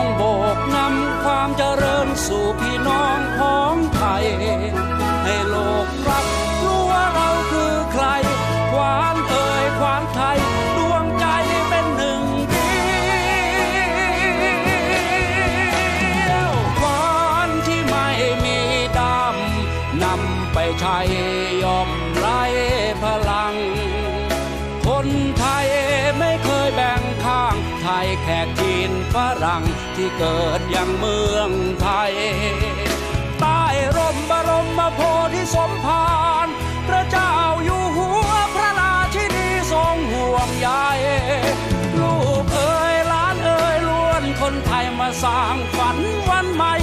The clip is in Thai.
ต้องโบกนำความเจริญสู่พี่น้องของไทย ให้โลกรับรู้ว่าเราคือใครขวานเอ่ยขวานไทยดวงใจเป็นหนึ่งเดียวขวานที่ไม่มีดำนำไปใช้ยอมไรพลัง คน แขกจีนฝรั่งที่เกิดยังเมืองไทย ใต้ร่มบรมโพธิสมภารพระเจ้าอยู่หัวพระราชินีทรงห่วงใยลูกเอ๋ยล้านเอ๋ยล้วนคนไทยมาสร้างฝันวันใหม่